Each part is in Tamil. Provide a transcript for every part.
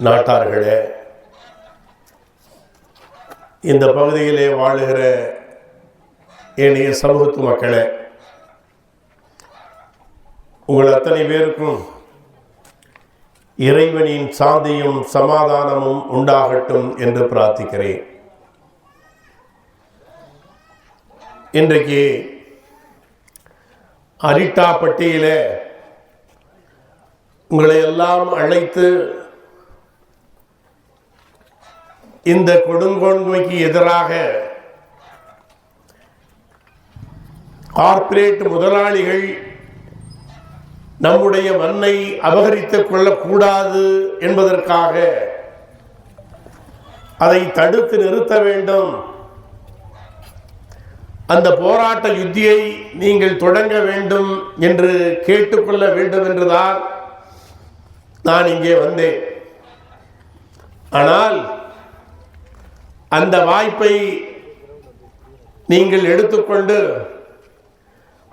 நாட்டார்களே இந்த பகுதியிலே வாழுகிற ஏனைய சமூகத்து மக்களே உங்கள் அத்தனை பேருக்கும் இறைவனின் சாந்தியும் சமாதானமும் உண்டாகட்டும் என்று பிரார்த்திக்கிறேன். இன்றைக்கு அரிட்டாப்பட்டியில் உங்களை எல்லாம் அழைத்து இந்த கொடுங்கோன்மைக்கு எதிராக கார்ப்பரேட் முதலாளிகள் நம்முடைய மண்ணை அபகரித்துக் கொள்ளக்கூடாது என்பதற்காக அதை தடுத்து நிறுத்த வேண்டும். அந்த போராட்ட யுத்தியை நீங்கள் தொடங்க வேண்டும் என்று கேட்டுக்கொள்ள வேண்டும் என்றுதான் நான் இங்கே வந்தேன். ஆனால் அந்த வாய்ப்பை நீங்கள் எடுத்துக்கொண்டு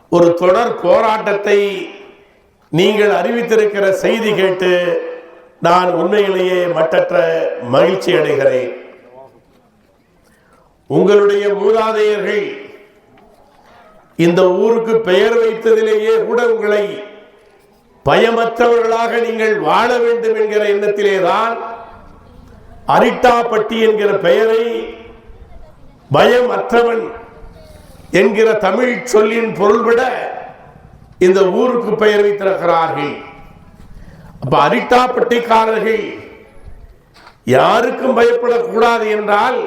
ஒரு தொடர் போராட்டத்தை நீங்கள் அறிவித்திருக்கிற செய்தி கேட்டு நான் உண்மையிலேயே மட்டற்ற மகிழ்ச்சி அடைகிறேன். உங்களுடைய மூதாதையர்கள் இந்த ஊருக்கு பெயர் வைத்ததிலேயே கூட உங்களை பயமற்றவர்களாக நீங்கள் வாழ வேண்டும் என்கிற எண்ணத்திலேதான் அரிட்டாப்பட்டி என்கிற பெயரை பயம் அற்றவன் என்கிற தமிழ் சொல்லின் பொருள்விட இந்த ஊருக்கு பெயர் வைத்திருக்கிறார்கள். அப்ப அரிட்டாப்பட்டிக்காரர்கள் யாருக்கும் பயப்படக்கூடாது என்றால்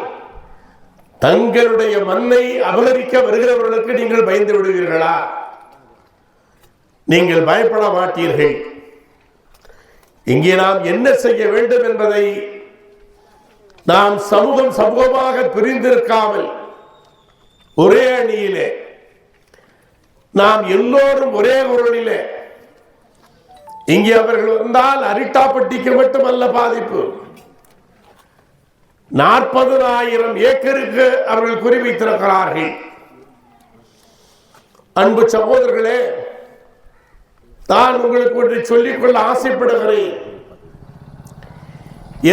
தங்களுடைய மண்ணை அபகரிக்க வருகிறவர்களுக்கு நீங்கள் பயந்து விடுவீர்களா? நீங்கள் பயப்பட மாட்டீர்கள். இங்கே நாம் என்ன செய்ய வேண்டும் என்பதை நாம் சமூகம் சமூகமாக பிரிந்திருக்காமல் ஒரே அணியிலே நாம் எல்லோரும் ஒரே குரலிலே இங்கே அவர்கள் வந்தால் அரிட்டாப்பட்டிக்கு மட்டுமல்ல பாதிப்பு. நாற்பது ஆயிரம் ஏக்கருக்கு அவர்கள் குறிவைத்திருக்கிறார்கள். அன்பு சகோதரர்களே நான் உங்களுக்கு ஒன்று சொல்லிக்கொள்ள ஆசைப்படுகிறேன்.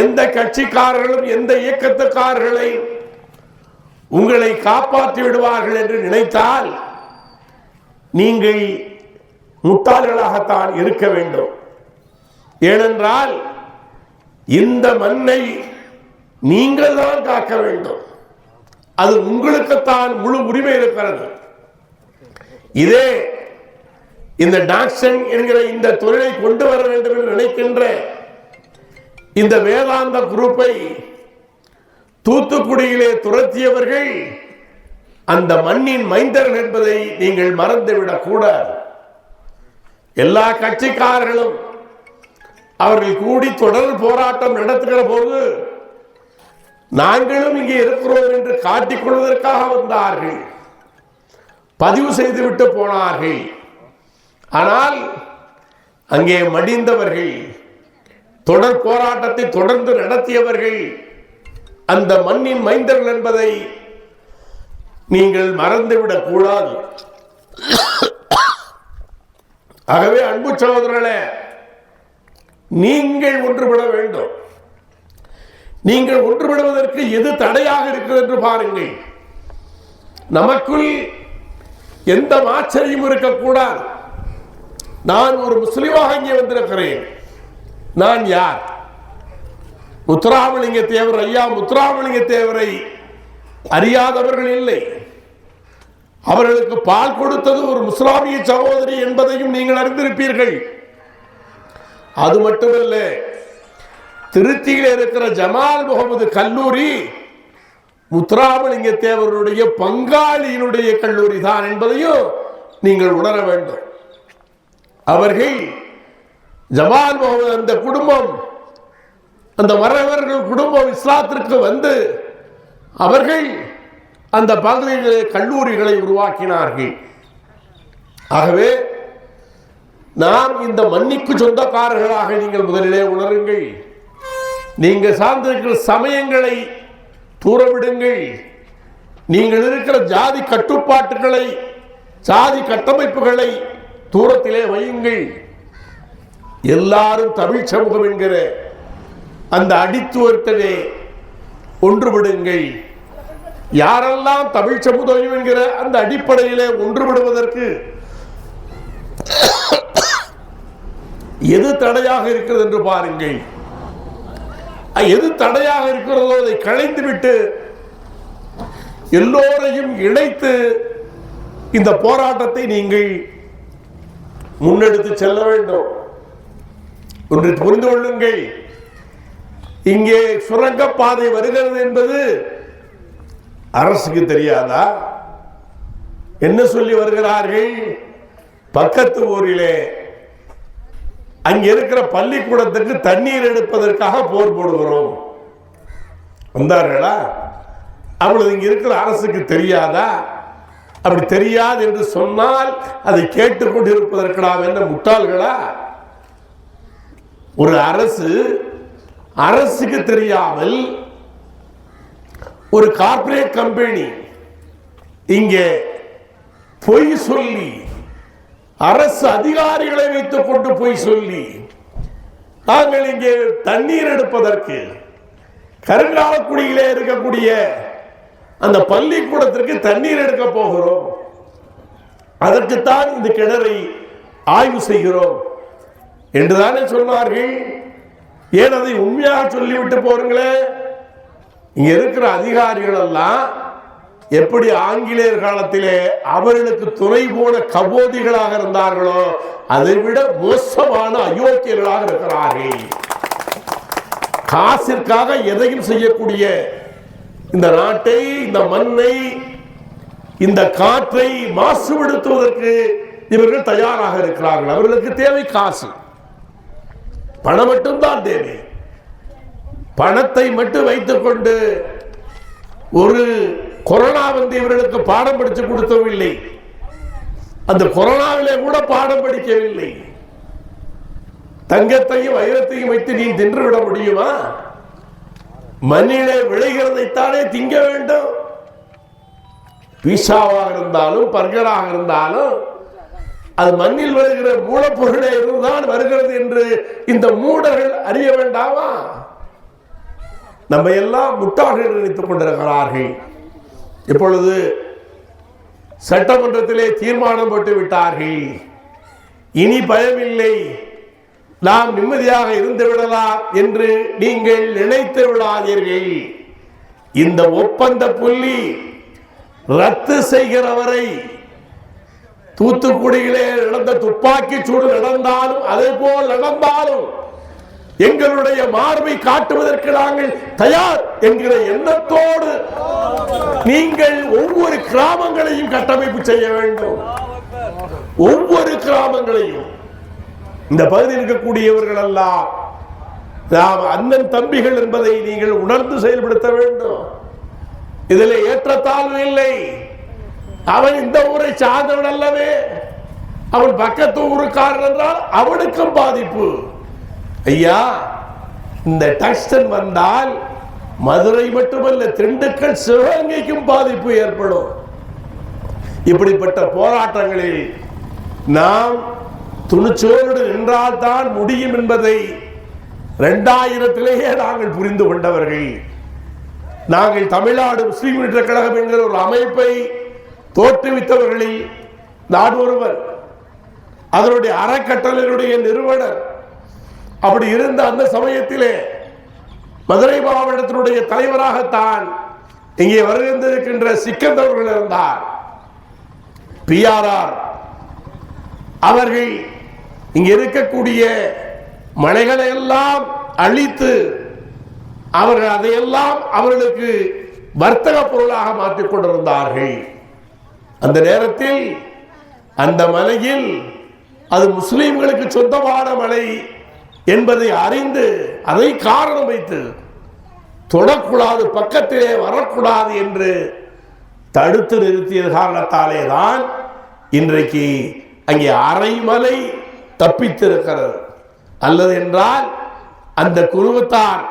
எந்த கட்சிக்காரர்களும் எந்த இயக்கத்துக்காரர்களை உங்களை காப்பாற்றி விடுவார்கள் என்று நினைத்தால் நீங்கள் முட்டாள்களாகத்தான் இருக்க வேண்டும். ஏனென்றால் இந்த மண்ணை நீங்கள் தான் காக்க வேண்டும். அது உங்களுக்குத்தான் முழு உரிமை இருக்கிறது. இதே இந்த டாக்ஷன் என்கிற இந்த தொழிலை கொண்டு வர வேண்டும் என்று நினைக்கின்ற இந்த வேதாந்த குரூப்பை தூத்துக்குடியிலே துரத்தியவர்கள் அந்த மண்ணின் மைந்தரன் என்பதை நீங்கள் மறந்துவிடக் கூடாது எல்லா கட்சிக்காரர்களும் அவர்கள் கூடி தொடர் போராட்டம் நடத்துகிற போது நாங்களும் இங்கே இருக்கிறோம் என்று காட்டிக் கொள்வதற்காக வந்தார்கள். பதிவு செய்துவிட்டு போனார்கள். ஆனால் அங்கே மடிந்தவர்கள் தொடர் போராட்டத்தை தொடர்ந்து நடத்தியவர்கள் அந்த மண்ணின் மைந்தர்கள் என்பதை நீங்கள் மறந்துவிடக் கூடாது. ஆகவே அன்பு சகோதரர்களே நீங்கள் ஒன்றுபட வேண்டும். நீங்கள் ஒன்றுபடுவதற்கு எது தடையாக இருக்கிறது என்று பாருங்கள். நமக்குள் எந்த ஆச்சரியம் இருக்கக்கூடாது. நான் ஒரு முஸ்லீமாக இங்கே வந்திருக்கிறேன். நான் யார்? முத்துராமலிங்க தேவர் ஐயா முத்துராமலிங்க தேவரை அறியாதவர்கள் இல்லை. அவர்களுக்கு பால் கொடுத்தது ஒரு முஸ்லாமிய சகோதரி என்பதையும் நீங்கள் அறிந்திருப்பீர்கள். அது மட்டுமல்ல திருச்சியில் இருக்கிற ஜமால் முகமது கல்லூரி முத்துராமலிங்க தேவருடைய பங்காளியினுடைய கல்லூரி தான் என்பதையும் நீங்கள் உணர வேண்டும். அவர்கள் ஜமால் முகமது அந்த குடும்பம் அந்த மறைவர்கள் குடும்பம் இஸ்லாத்திற்கு வந்து அவர்கள் அந்த பகுதியிலே கல்லூரிகளை உருவாக்கினார்கள். ஆகவே நாம் இந்த மன்னிக்கு சொந்தக்காரர்களாக நீங்கள் முதலிலே உணருங்கள். நீங்கள் சார்ந்திருக்கிற சமயங்களை தூரவிடுங்கள். நீங்கள் இருக்கிற ஜாதி கட்டுப்பாட்டுகளை சாதி கட்டமைப்புகளை தூரத்திலே வையுங்கள். எல்லாரும் தமிழ் சமூகம் என்கிற அந்த அடித்துவத்திலே ஒன்றுபடுங்கள் யாரெல்லாம் தமிழ் சமுதாயம் என்கிற அந்த அடிப்படையிலே ஒன்றுபடுவதற்கு எது தடையாக இருக்கிறது என்று பாருங்கள். எது தடையாக இருக்கிறதோ அதை களைந்துவிட்டு எல்லோரையும் இணைத்து இந்த போராட்டத்தை நீங்கள் முன்னெடுத்து செல்ல வேண்டும். ஒன்று புரிந்து கொள்ளுங்கள். இங்கே சுரங்கப்பாதை வருகிறது என்பது அரசுக்கு தெரியாதா? என்ன சொல்லி வருகிறார்கள்? பக்கத்து ஊரிலே அங்க இருக்கிற பள்ளிக்கூடத்துக்கு தண்ணீர் எடுப்பதற்காக போர் போடுகிறோம். வந்தார்களா? அவளது இங்க இருக்கிற அரசுக்கு தெரியாதா? அப்படி தெரியாது என்று சொன்னால் அதை கேட்டுக்கொண்டிருப்பதற்கு நாம் என்ன முட்டாள்களா? ஒரு அரசு அரசுக்கு தெரியாமல் ஒரு கார்பரேட் கம்பெனி இங்கே பொய் சொல்லி அரசு அதிகாரிகளை வைத்துக் கொண்டு பொய் சொல்லி நாங்கள் இங்கே தண்ணீர் எடுப்பதற்கு கருங்காலக்குடியிலே இருக்கக்கூடிய அந்த பள்ளிக்கூடத்திற்கு தண்ணீர் எடுக்க போகிறோம். அதற்குத்தான் இந்த கிணறை ஆய்வு செய்கிறோம் என்றுதானே சொன்னார்கள்? ஏன் அதை உண்மையாக சொல்லிவிட்டு போறீங்களே இங்க இருக்கிற அதிகாரிகள் எல்லாம் எப்படி ஆங்கிலேயர் காலத்திலே அவர்களுக்கு துணை போன கபோதிகளாக இருந்தார்களோ அதை விட மோசமான அயோக்கியர்களாக இருக்கிறார்கள். காசிற்காக எதையும் செய்யக்கூடிய இந்த நாட்டை இந்த மண்ணை இந்த காற்றை மாசுபடுத்துவதற்கு இவர்கள் தயாராக இருக்கிறார்கள். அவர்களுக்கு தேவை காசு. பணம் மட்டும்தான் தேவை. பணத்தை மட்டும் வைத்துக்கொண்டு ஒரு கொரோனா வந்து இவர்களுக்கு பாடம் படித்து கொடுத்தவில்லை அந்த கொரோனாவிலே கூட பாடம் படிக்கவில்லை. தங்கத்தையும் வைரத்தையும் வைத்து நீ தின்று விட முடியுமா? மண்ணிலே விளைகிறதைத்தானே திங்க வேண்டும். பீஸாவாக இருந்தாலும் பர்கராக இருந்தாலும் அது மண்ணில் வருகிற மூலப்பொருளே இருந்துதான் வருகிறது என்று இந்த மூடர்கள் அறிய வேண்டாமா? நம்ம எல்லாம் முட்டாள்கள் நினைத்துக் கொண்டிருக்கிறார்கள். இப்பொழுது சட்டமன்றத்திலே தீர்மானம் போட்டு விட்டார்கள். இனி பயமில்லை. நாம் நிம்மதியாக இருந்து விடலாம் என்று நீங்கள் நினைத்து விடாதீர்கள். இந்த ஒப்பந்த புள்ளி ரத்து செய்கிறவரை தூத்துக்குடியிலே நடந்த துப்பாக்கி சூடு நடந்தாலும் அதே போல் நடந்தாலும் எங்களுடைய மார்பை காட்டுவதற்கு நாங்கள் தயார் என்கிற எண்ணத்தோடு நீங்கள் ஒவ்வொரு கிராமங்களையும் கட்டமைப்பு செய்ய வேண்டும். ஒவ்வொரு கிராமங்களையும். இந்த பகுதியில் இருக்கக்கூடியவர்கள் எல்லாம் நாம் அண்ணன் தம்பிகள் என்பதை நீங்கள் உணர்ந்து செயல்படுத்த வேண்டும். இதில் ஏற்றத்தாழ்வு இல்லை. அவன் இந்த ஊரை சார்ந்தவன் அல்லவே. அவன் பக்கத்து ஊருக்காரன் என்றால் அவனுக்கும் பாதிப்பு. ஐயா இந்த டக்ஸ்டன் வந்தால் மதுரை மட்டுமல்ல திண்டுக்கல் சிவகங்கைக்கும் பாதிப்பு ஏற்படும். இப்படிப்பட்ட போராட்டங்களில் நாம் துணிச்சோடு நின்றால்தான் முடியும் என்பதை இரண்டாயிரத்திலேயே நாங்கள் புரிந்து கொண்டவர்கள். நாங்கள் தமிழ்நாடு முஸ்லீம் முன்னேற்ற கழகம் என்கிற ஒரு அமைப்பை தோற்றுவித்தவர்களில் நான் ஒருவர். அதனுடைய அறக்கட்டளையினுடைய நிறுவனர் அப்படி இருந்த அந்த சமயத்திலே மதுரை மாவட்டத்தினுடைய தலைவராகத்தான் இங்கே வருகின்றிருக்கின்ற சிக்கந்தவர்கள் இருந்தார். பிஆர்ஆர். அவர்கள் இங்க இருக்கக்கூடிய மலைகளை எல்லாம் அழித்து அவர்கள் அதையெல்லாம் அவர்களுக்கு வர்த்தக பொருளாக மாற்றிக் கொண்டிருந்தார்கள். அந்த நேரத்தில் அந்த மலையில் அது முஸ்லிம்களுக்கு சொந்தமான மலை என்பதை அறிந்து அதை காரணம் வைத்து தொடக்கூடாது பக்கத்திலே வரக்கூடாது என்று தடுத்து நிறுத்திய காரணத்தாலே தான் இன்றைக்கு அங்கே அரைமலை தப்பித்திருக்கிறது. அல்லது என்றால் அந்த குழுவத்தார்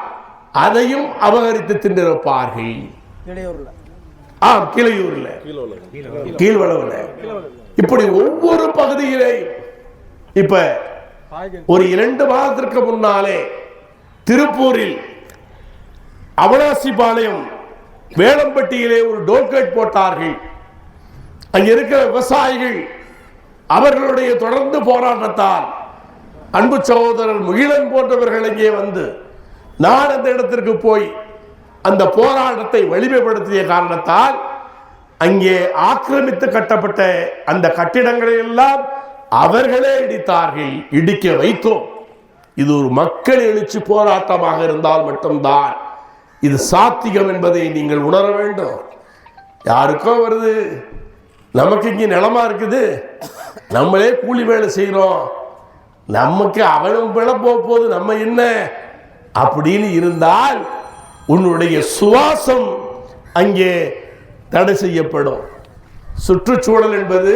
அதையும் அபகரித்து தின்றிருப்பார்கள். ஆ கிளையூர்ல கீழ்வளவுல இப்படி ஒவ்வொரு பகுதியிலேயும் இப்ப ஒரு இரண்டு மாதத்திற்கு முன்னாலே திருப்பூரில் அவனாசிபாளையம் வேளம்பட்டியிலே ஒரு டோல்கேட் போட்டார்கள். அங்க இருக்கிற விவசாயிகள் அவர்களுடைய தொடர்ந்து போராட்டத்தால் அன்பு சகோதரர் முகிலன் போன்றவர்கள் இங்கே வந்து நான் அந்த இடத்திற்கு போய் அந்த போராட்டத்தை வலிமைப்படுத்திய காரணத்தால் அங்கே ஆக்கிரமித்து கட்டப்பட்ட அந்த கட்டிடங்களை எல்லாம் அவர்களே இடித்தார்கள் இடிக்க வைத்தோம். இது ஒரு மக்கள் எழுச்சி போராட்டமாக இருந்தால் மட்டும்தான் இது சாத்தியம் என்பதை நீங்கள் உணர வேண்டும். யாருக்கோ வருது? நமக்கு இங்கே நிலமா இருக்குது. நம்மளே கூலி வேலை செய்கிறோம். நமக்கு அவனும் பிழ போக போகுது நம்ம என்ன? அப்படின்னு இருந்தால் உன்னுடைய சுவாசம் அங்கே தடை செய்யப்படும். சுற்றுச்சூழல் என்பது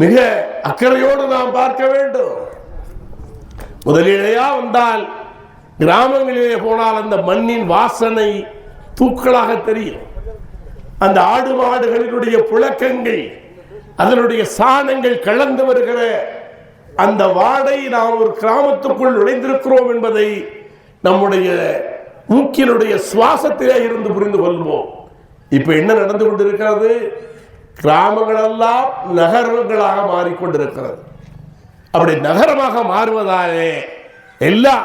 மிக அக்கறையோடு நாம் பார்க்க வேண்டும். முதலிலேயா வந்தால் கிராமங்களிலே போனால் அந்த மண்ணின் வாசனை தூக்களாக தெரியும். அந்த ஆடு மாடுகளினுடைய புழக்கங்கள் அதனுடைய சாணங்கள் கலந்து வருகிற அந்த வாடை நாம் ஒரு கிராமத்துக்குள் நுழைந்திருக்கிறோம் என்பதை நம்முடைய மூக்கினுடைய சுவாசத்திலே இருந்து புரிந்து கொள்வோம். இப்ப என்ன நடந்து கொண்டிருக்கிறது? கிராமங்களெல்லாம் நகரங்களாக மாறிக்கொண்டிருக்கிறது. அப்படி நகரமாக மாறுவதாலே எல்லா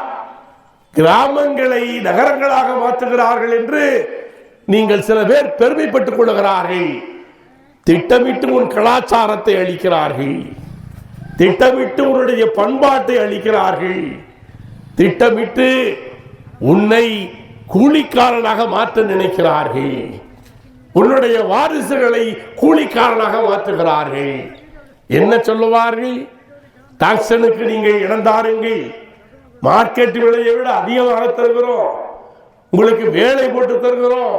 கிராமங்களை நகரங்களாக மாற்றுகிறார்கள் என்று நீங்கள் சில பேர் பெருமைப்பட்டுக் கொள்கிறார்கள். திட்டமிட்டு உன் கலாச்சாரத்தை அளிக்கிறார்கள் திட்டமிட்டு உன்னுடைய பண்பாட்டை அளிக்கிறார்கள் திட்டமிட்டு உன்னை கூலிக்காரனாக மாற்ற நினைக்கிறார்கள். உன்னுடைய வாரிசுகளை கூலிக்காரனாக மாற்றுகிறார்கள். என்ன சொல்லுவார்கள்? டாக்ஸனுக்கு நீங்கள் இழந்தாருங்கள் மார்க்கெட் விலையை விட அதிகமாக தருகிறோம். உங்களுக்கு வேலை போட்டு தருகிறோம்.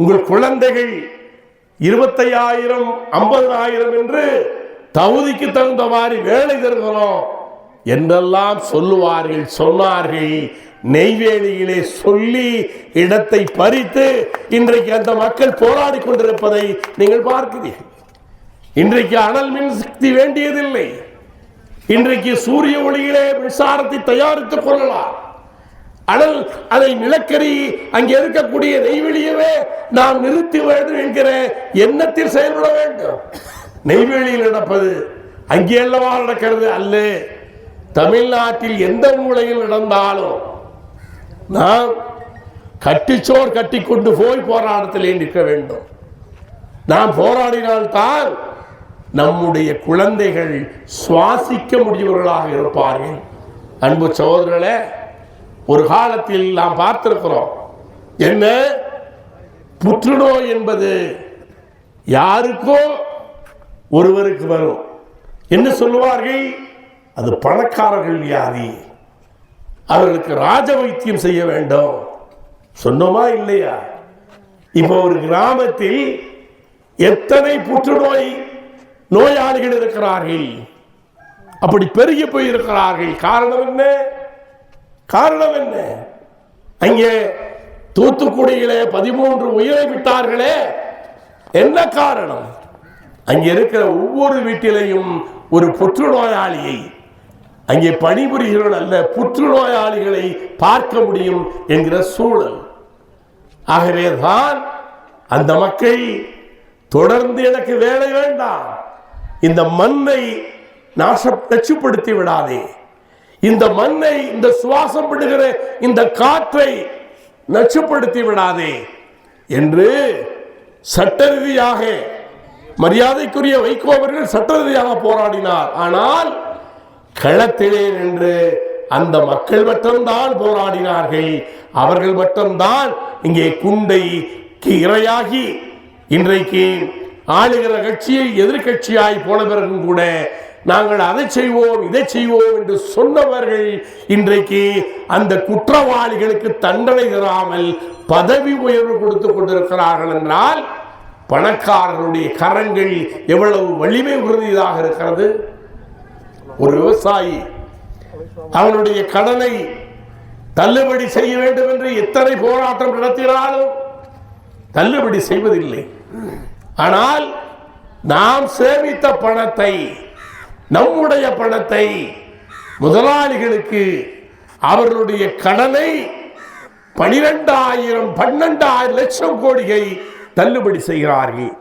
உங்கள் குழந்தைகள் இருபத்தையாயிரம் ஐம்பதாயிரம் என்று தகுதிக்கு தகுந்த மாதிரி வேலை தருகிறோம் என்றெல்லாம் சொல்லுவார்கள் சொன்னார்கள். நெய்வேலியிலே சொல்லி இடத்தை பறித்து இன்றைக்கு அந்த மக்கள் போராடி கொண்டிருப்பதை நீங்கள் பார்க்கிறீர்கள். இன்றைக்கு அனல் மின் சக்தி வேண்டியதில்லை. இன்றைக்கு சூரிய ஒளியிலே மின்சாரத்தை தயாரித்துக் கொள்ளலாம். அனல் அதை நிலக்கரி அங்கே இருக்கக்கூடிய நெய்வேலியவே நாம் நிறுத்தி வேண்டும் என்கிற எண்ணத்தில் செயல்பட வேண்டும். நெய்வேலியில் நடப்பது அங்கே அல்லவா நடக்கிறது அல்ல. தமிழ்நாட்டில் எந்த மூலையில் நடந்தாலும் நாம் கட்டிச்சோர் கட்டி கொண்டு போய் போராட்டத்திலே நிற்க வேண்டும். நாம் போராடினால்தான் நம்முடைய குழந்தைகள் சுவாசிக்க முடியவர்களாக இருப்பார்கள். அன்பு சகோதரர்களே ஒரு காலத்தில் நாம் பார்த்திருக்கிறோம் என்ன? புற்றுநோய் என்பது யாருக்கோ ஒருவருக்கு வரும். என்ன சொல்லுவார்கள்? அது பணக்காரர்கள் வியாதி. அவர்களுக்கு ராஜ வைத்தியம் செய்ய வேண்டும். சொன்னோமா இல்லையா? இப்போ ஒரு கிராமத்தில் எத்தனை புற்றுநோய் நோயாளிகள் இருக்கிறார்கள்? அப்படி பெருகி போயிருக்கிறார்கள். காரணம் என்ன? காரணம் என்ன? அங்கே தூத்துக்குடியிலே பதிமூன்று உயிரை விட்டார்களே. என்ன காரணம்? அங்கே இருக்கிற ஒவ்வொரு வீட்டிலையும் ஒரு புற்றுநோயாளியை அங்கே பணிபுரிகிறவர்கள் அல்ல புற்றுநோயாளிகளை பார்க்க முடியும் என்கிற சூழல். ஆகவே தான் அந்த மக்கள் தொடர்ந்து எனக்கு வேலை வேண்டாம். இந்த மண்ணை நாச நச்சுப்படுத்தி விடாதே. இந்த மண்ணை இந்த சுவாசம் விடுகிற இந்த காற்றை நச்சுப்படுத்தி விடாதே என்று சட்ட ரீதியாக மரியாதைக்குரிய வைகோ அவர்கள் சட்ட ரீதியாக போராடினார். ஆனால் களத்திலே நின்று அந்த மக்கள் மட்டும்தான் போராடினார்கள். அவர்கள் மட்டும்தான் இங்கே குண்டை இரையாகி இன்றைக்கு ஆளுகிற கட்சியை எதிர்கட்சியாய் போன பிறகும் கூட நாங்கள் அதை செய்வோம் இதை செய்வோம் என்று சொன்னவர்கள் இன்றைக்கு அந்த குற்றவாளிகளுக்கு தண்டனை தராமல் பதவி உயர்வு கொடுத்து கொண்டிருக்கிறார்கள் என்றால் பணக்காரர்களுடைய கரங்கள் எவ்வளவு வலிமை உறுதியதாக இருக்கிறது? ஒரு விவசாயி அவனுடைய கடனை தள்ளுபடி செய்ய வேண்டும் என்று எத்தனை போராட்டம் நடத்தினாலும் தள்ளுபடி செய்வதில்லை. ஆனால் நாம் சேமித்த பணத்தை நம்முடைய பணத்தை முதலாளிகளுக்கு அவர்களுடைய கடனை பனிரெண்டாயிரம் பன்னெண்டாயிரம் லட்சம் கோடியை தள்ளுபடி செய்கிறார்கள்.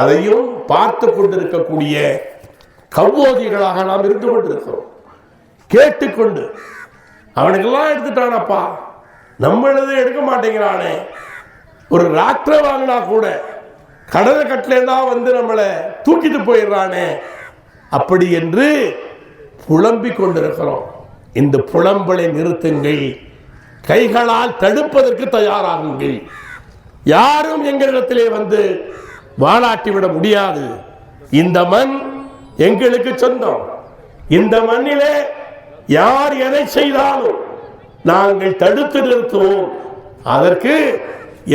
அதையும் பார்த்து கொண்டிருக்கக்கூடிய கவ்வோதிகளாக நாம் இருந்து கொண்டிருக்கிறோம். கேட்டுக்கொண்டு அவனுக்கெல்லாம் எடுத்துட்டானப்பா. நம்மளது எடுக்க மாட்டேங்கிறானே. ஒரு ராக்டர் வாங்கினா கூட கடலை கட்டலேன்னா வந்து நம்மளை தூக்கிட்டு போயிடுறானே. அப்படி என்று புலம்பிக் கொண்டிருக்கிறோம். இந்த புலம்பலை நிறுத்துங்கள். கைகளால் தடுப்பதற்கு தயாராகுங்கள். யாரும் எங்களிடத்திலே வந்து வாழாட்டி விட முடியாது. இந்த மண் எங்களுக்கு சொந்தம். இந்த மண்ணிலே யார் எதை செய்தாலும் நாங்கள் தடுத்து நிறுத்துவோம். அதற்கு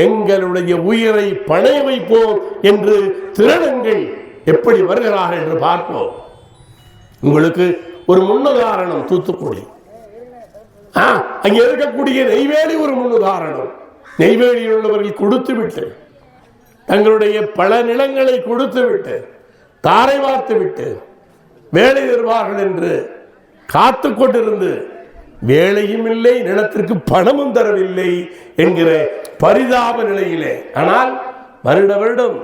எங்களுடைய உயிரை பணய வைப்போம் என்று திருடங்கள் எப்படி வருகிறார்கள் என்று பார்ப்போம். உங்களுக்கு ஒரு முன்னுதாரணம் தூத்துக்குடி. அங்கே இருக்கக்கூடிய நெய்வேலி ஒரு முன்னுதாரணம். நெய்வேலியில் உள்ளவர்கள் கொடுத்து விட்டு தங்களுடைய பல நிலங்களை கொடுத்து விட்டு தாரை வார்த்து விட்டு வேலை தருவார்கள் என்று காத்து கொண்டிருந்து வேலையும் இல்லை நிலத்திற்கு பணமும் தரவில்லை என்கிற பரிதாப நிலையிலே. ஆனால் வருட வருடம்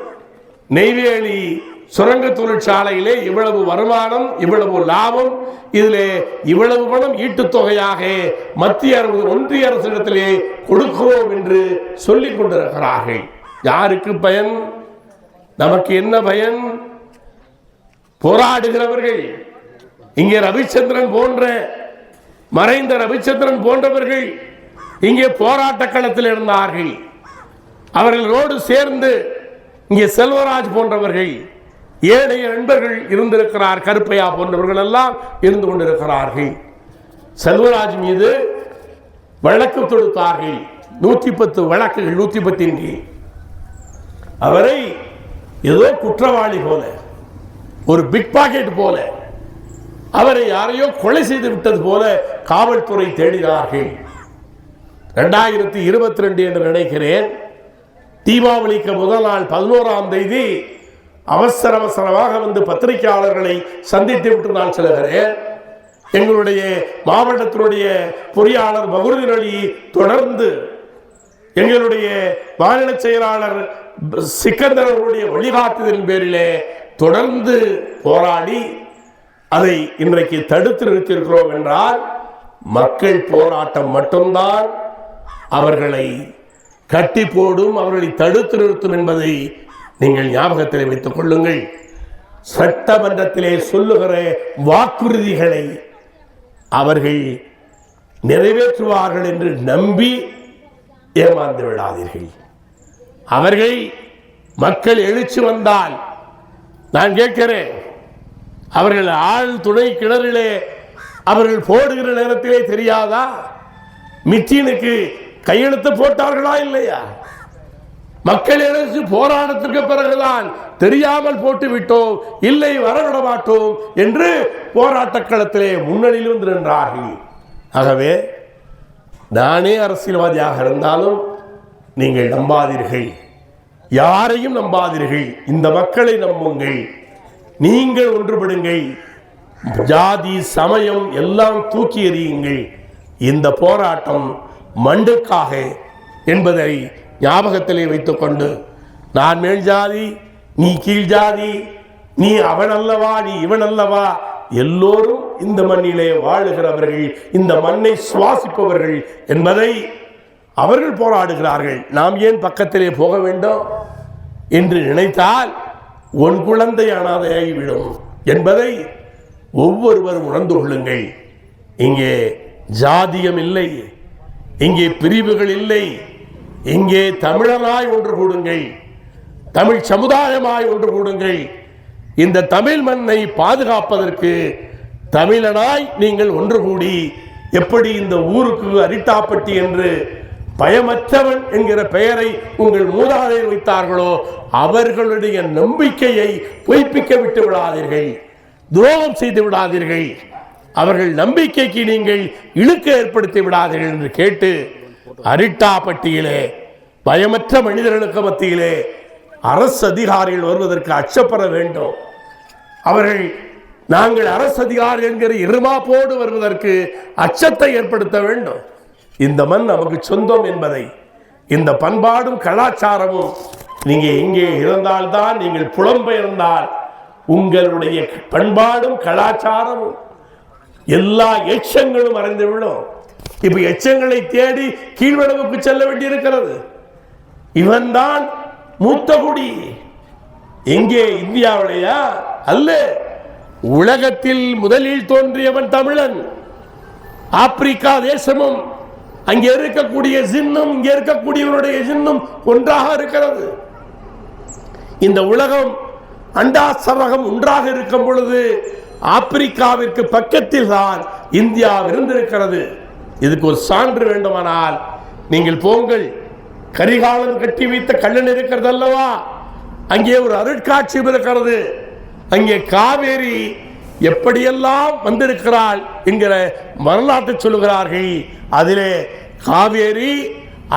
நெய்வேலி சுரங்க தொழிற்சாலையிலே இவ்வளவு வருமானம் இவ்வளவு லாபம் இதிலே இவ்வளவு பணம் ஈட்டுத் தொகையாக மத்திய அரசு ஒன்றிய அரசிடத்திலே கொடுக்கிறோம் என்று சொல்லிக் கொண்டிருக்கிறார்கள். யாருக்கு பயன்? நமக்கு என்ன பயன்? போராடுகிறவர்கள் இங்கே ரவிச்சந்திரன் போன்ற மறைந்த ரவிச்சந்திரன் போன்றவர்கள் இங்கே போராட்ட களத்தில் இருந்தார்கள். அவர்களோடு சேர்ந்து இங்கே செல்வராஜ் போன்றவர்கள் ஏழைய நண்பர்கள் இருந்திருக்கிறார் கருப்பையா போன்றவர்கள் எல்லாம் இருந்து கொண்டிருக்கிறார்கள். செல்வராஜ் மீது வழக்கு தொடுத்தார்கள். நூற்றி பத்து வழக்குகள் நூற்றி பத்தின் கீழ். அவரை ஏதோ குற்றவாளி போல ஒரு பிக் பாக்கெட் போல. அவரை யாரையோ கொலை செய்து விட்டது போல காவல்துறை தேடினார்கள். ரெண்டாயிரத்தி இருபத்தி ரெண்டு என்று நினைக்கிறேன். தீபாவளிக்கு முதல் நாள் பதினோராம் தேதி அவசர அவசரமாக வந்து பத்திரிகையாளர்களை சந்தித்து விட்டு நான் செல்கிறேன். எங்களுடைய மாவட்டத்தினுடைய பொறியாளர் பகுருதீன் அலி தொடர்ந்து எங்களுடைய மாநில செயலாளர் சிக்கந்தர் அவர்களுடைய வழிகாட்டுதலின் பேரிலே தொடர்ந்து போராடி அதை இன்றைக்கு தடுத்து நிறுத்தியிருக்கிறோம் என்றால் மக்கள் போராட்டம் மட்டும்தான் அவர்களை கட்டி போடும் அவர்களை தடுத்து நிறுத்தும் என்பதை நீங்கள் ஞாபகத்தில் வைத்துக் கொள்ளுங்கள். சட்டமன்றத்திலே சொல்லுகிற வாக்குறுதிகளை அவர்கள் நிறைவேற்றுவார்கள் என்று நம்பி ஏமாந்து விடாதீர்கள். அவர்கள் மக்கள் எழுச்சி வந்தால் நான் கேட்கிறேன். அவர்கள் ஆள் துணை கிணறிலே அவர்கள் போடுகிற நேரத்திலே தெரியாதா? மிச்சினுக்கு கையெழுத்து போட்டார்களா இல்லையா? மக்கள் எழுச்சி போராட்டத்திற்கு பிறகுதான் தெரியாமல் போட்டு விட்டோம் இல்லை வரவிட மாட்டோம் என்று போராட்ட களத்திலே முன்னணியில் வந்து நின்றார்கள். ஆகவே நானே அரசியல்வாதியாக இருந்தாலும் நீங்கள் நம்பாதீர்கள். யாரையும் நம்பாதீர்கள். இந்த மக்களை நம்புங்கள். நீங்கள் ஒன்றுபடுங்கள். ஜாதி சமயம் எல்லாம் தூக்கி எறியுங்கள். இந்த போராட்டம் மண்டுக்காக என்பதை ஞாபகத்திலே வைத்துக்கொண்டு நான் மேல் ஜாதி நீ கீழ் ஜாதி நீ அவன் அல்லவா நீ இவன் அல்லவா எல்லோரும் இந்த மண்ணிலே வாழுகிறவர்கள் இந்த மண்ணை சுவாசிப்பவர்கள் என்பதை அவர்கள் போராடுகிறார்கள். நாம் ஏன் பக்கத்திலே போக வேண்டும்? என்று நினைத்தால் உன் குழந்தை அனாதையாகிவிடும். என்பதை ஒவ்வொருவரும் உணர்ந்து கொள்ளுங்கள். இங்கே ஜாதியம் இல்லை. இங்கே பிரிவுகள் இல்லை. இங்கே தமிழனாய் ஒன்று கூடுங்கள். தமிழ் சமுதாயமாய் ஒன்று கூடுங்கள். இந்த தமிழ் மண்ணை பாதுகாப்பதற்கு தமிழனாய் நீங்கள் ஒன்று கூடி எப்படி இந்த ஊருக்கு அரிட்டாப்பட்டி என்று பயமற்றவன் என்கிற பெயரை உங்கள் மூதாதையர் வைத்தார்களோ அவர்களுடைய நம்பிக்கையை பொய்ப்பிக்க விட்டு விடாதீர்கள். துரோகம் செய்து விடாதீர்கள். அவர்கள் நம்பிக்கைக்கு நீங்கள் இழுக்க ஏற்படுத்தி விடாதீர்கள் என்று கேட்டு அரிட்டாப்பட்டியிலே பயமற்ற மனிதர்களுக்கு மத்தியிலே அரசு அதிகாரிகள் வருவதற்கு அச்சப்பட வேண்டும். அவர்கள் நாங்கள் அரசு அதிகாரி என்கிற இருமாப்போடு வருவதற்கு அச்சத்தை ஏற்படுத்த வேண்டும். இந்த மண் நமக்கு சொந்தம் என்பதை இந்த பண்பாடும் கலாச்சாரமும் நீங்கள் எங்கே இருந்தால்தான் நீங்கள் புலம்பெயர்ந்தால் உங்களுடைய பண்பாடும் கலாச்சாரமும் எல்லா எச்சங்களும் மறைந்து இப்போ இப்ப எச்சங்களை தேடி கீழ்வளவுக்கு செல்ல வேண்டியிருக்கிறது. இவன்தான் மூத்த குடி. எங்கே? இந்தியாவிலேயா? அல்ல. உலகத்தில் முதலில் தோன்றியவன் தமிழன். ஆப்பிரிக்கா தேசமும் அங்கே இருக்கக்கூடிய ஜின்னும் இங்கே இருக்கக்கூடியவனுடைய ஜின்னும் ஒன்றாக இருக்கிறது. இந்த உலகம் அண்டாசரகம் ஒன்றாக இருக்கும் பொழுது ஆப்பிரிக்காவிற்கு பக்கத்தில் தான் இந்தியா இருந்திருக்கிறது. இதுக்கு ஒரு சான்று வேண்டுமானால் நீங்கள் போங்கள். கரிகாலன் கட்டி வைத்த கல்லன் இருக்கிறது அல்லவா அங்கே ஒரு அருட்காட்சி இருக்கிறது. அங்கே காவேரி எப்படியெல்லாம் வந்திருக்கிறாள் என்கிற வரலாற்றை சொல்லுகிறார்கள். அதிலே காவேரி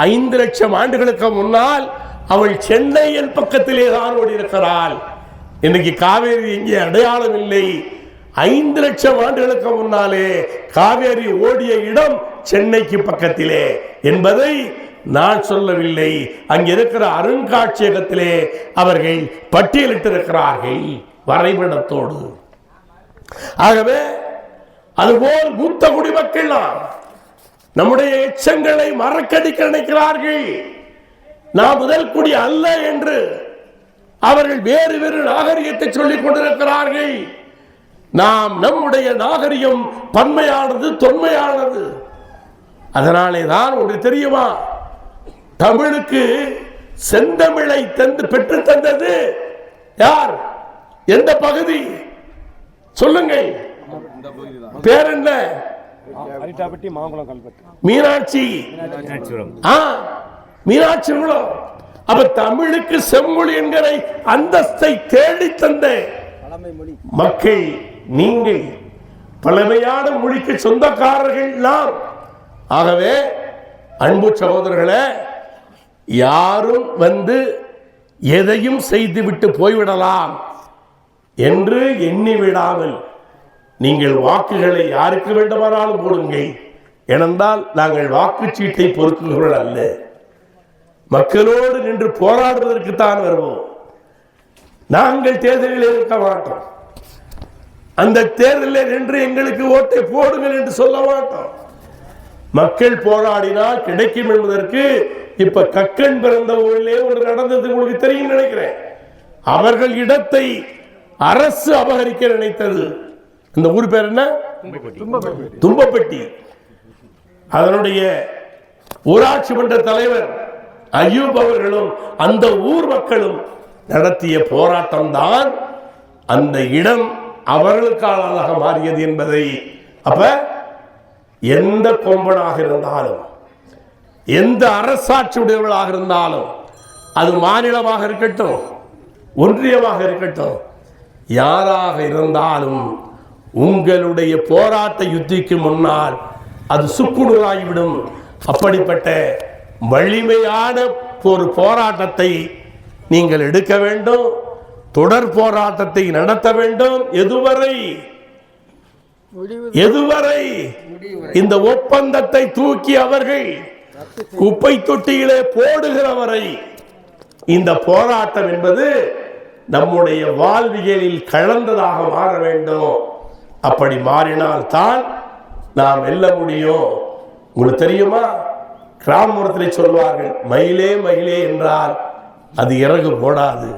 ஐந்து லட்சம் ஆண்டுகளுக்கு முன்னால் அவள் சென்னையின் பக்கத்திலே தான் ஓடி இருக்கிறாள் இன்னைக்கு காவேரி இங்கே அடையாளம் இல்லை. ஐந்து லட்சம் ஆண்டுகளுக்கு முன்னாலே காவேரி ஓடிய இடம் சென்னைக்கு பக்கத்திலே என்பதை நான் சொல்லவில்லை. அங்கிருக்கிற அருங்காட்சியகத்திலே அவர்கள் பட்டியலிட்டிருக்கிறார்கள் வரைபடத்தோடு. ஆகவே அதுபோல் மூத்த குடிமக்கள் நம்முடைய எச்சங்களை மறக்கடிக்க நினைக்கிறார்கள் நாம் முதல் குடி அல்ல என்று அவர்கள் வேறு வேறு நாகரிகத்தை சொல்லிக் கொண்டிருக்கிறார்கள். நாம் நம்முடைய நாகரிகம் பன்மையானது தொன்மையானது. அதனாலே தான் ஒன்று தெரியுமா? தமிழுக்கு செந்தமிழை தந்து பெற்று தந்தது யார்? எந்த பகுதி? சொல்லுங்கள். பேர் என்ன? அரிட்டாப்பட்டி மாங்குளம் கல்வெட்டு மீனாட்சி. ஆ அப்ப தமிழுக்கு செம்மொழி என்கிற அந்தஸ்தை தேடி தந்த மக்கள் நீங்கள் பழமையான மொழிக்கு சொந்தக்காரர்கள் நாம் ஆகவே அன்பு சகோதரர்களே யாரும் வந்து எதையும் செய்துவிட்டு போய்விடலாம் என்று எண்ணி விடாமல் நீங்கள் வாக்குகளை யாருக்கு வேண்டுமானாலும் போடுங்கள் ஏனென்றால் நாங்கள் வாக்குச்சீட்டை பொறுக்குகிறவர்கள் அல்ல. மக்களோடு நின்று போராடுவதற்கு தான் வருவோம். நாங்கள் தேர்தலில் இருக்க மாட்டோம். அந்த தேர்தலில் நின்று எங்களுக்கு ஓட்டை போடுங்கள் என்று சொல்ல மாட்டோம். மக்கள் போராடினால் கிடைக்கும் என்பதற்கு இப்ப கக்கன் பிறந்த ஊரிலே ஒன்று நடந்தது உங்களுக்கு தெரியும் நினைக்கிறேன். அவர்கள் இடத்தை அரசு அபகரிக்க நினைத்தது. இந்த ஊர் பேர் என்ன? தும்பப்பட்டி. அதனுடைய ஊராட்சி மன்ற தலைவர் அய்யூப் அவர்களும் அந்த ஊர் மக்களும் நடத்திய போராட்டம் தான் அந்த இடம் அவர்களுக்கானதாக மாறியது என்பதை அப்ப எந்த கொம்பனாக இருந்தாலும் எந்த அரசாட்சி உடையவர்களாக இருந்தாலும் அது மாநிலமாக இருக்கட்டும் ஒன்றியமாக இருக்கட்டும் யாராக இருந்தாலும் உங்களுடைய போராட்ட யுத்திக்கு முன்னால் அது சுக்குநூறாகிவிடும். அப்படிப்பட்ட வலிமையான ஒரு போராட்டத்தை நீங்கள் எடுக்க வேண்டும். தொடர் போராட்டத்தை நடத்த வேண்டும். எதுவரை? எதுவரை? இந்த ஒப்பந்தத்தை தூக்கி அவர்கள் குப்பை தொட்டியிலே போடுகிற வரை இந்த போராட்டம் என்பது நம்முடைய வாழ்வியலில் கலந்ததாக மாற வேண்டும். அப்படி மாறினால் தான் நாம் வெல்ல முடியும். உங்களுக்கு தெரியுமா? கிராமப்புறத்தில் சொல்வார்கள் மயிலே மயிலே என்றால் அது இறகு போடாது.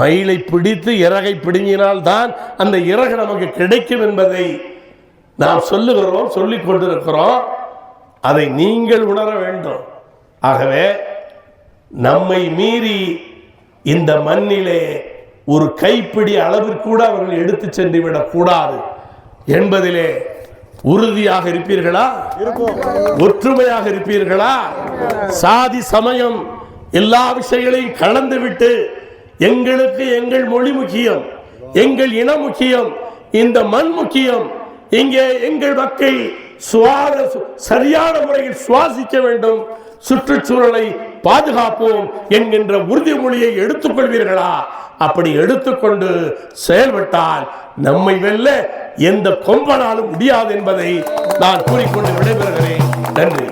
மயிலை பிடித்து இறகை பிடுங்கினால் தான் அந்த இறகு நமக்கு கிடைக்கும் என்பதை நாம் சொல்லுகிறோம் சொல்லிக் கொண்டிருக்கிறோம். அதை நீங்கள் உணர வேண்டும். ஆகவே நம்மை மீறி இந்த மண்ணிலே ஒரு கைப்பிடி அளவிற்கூட அவர்கள் எடுத்து சென்று விடக்கூடாது என்பதிலே உறுதியாக இருப்பீர்களா? ஒற்றுமையாக இருப்பீர்களா? சாதி சமயம் எல்லா விஷயங்களையும் கலந்து விட்டு எங்களுக்கு எங்கள் மொழி முக்கியம் எங்கள் இனம் முக்கியம் இந்த மண் முக்கியம். இங்கே எங்கள் மக்கள் சுவாத சரியான முறையில் சுவாசிக்க வேண்டும். சுற்றுச்சூழலை பாதுகாப்போம் என்கின்ற உறுதிமொழியை எடுத்துக்கொள்வீர்களா? அப்படி எடுத்துக்கொண்டு செயல்பட்டால் நம்மை வெல்ல எந்த கொம்பனாலும் முடியாது என்பதை நான் கூறிக்கொண்டு விடைபெறுகிறேன். நன்றி.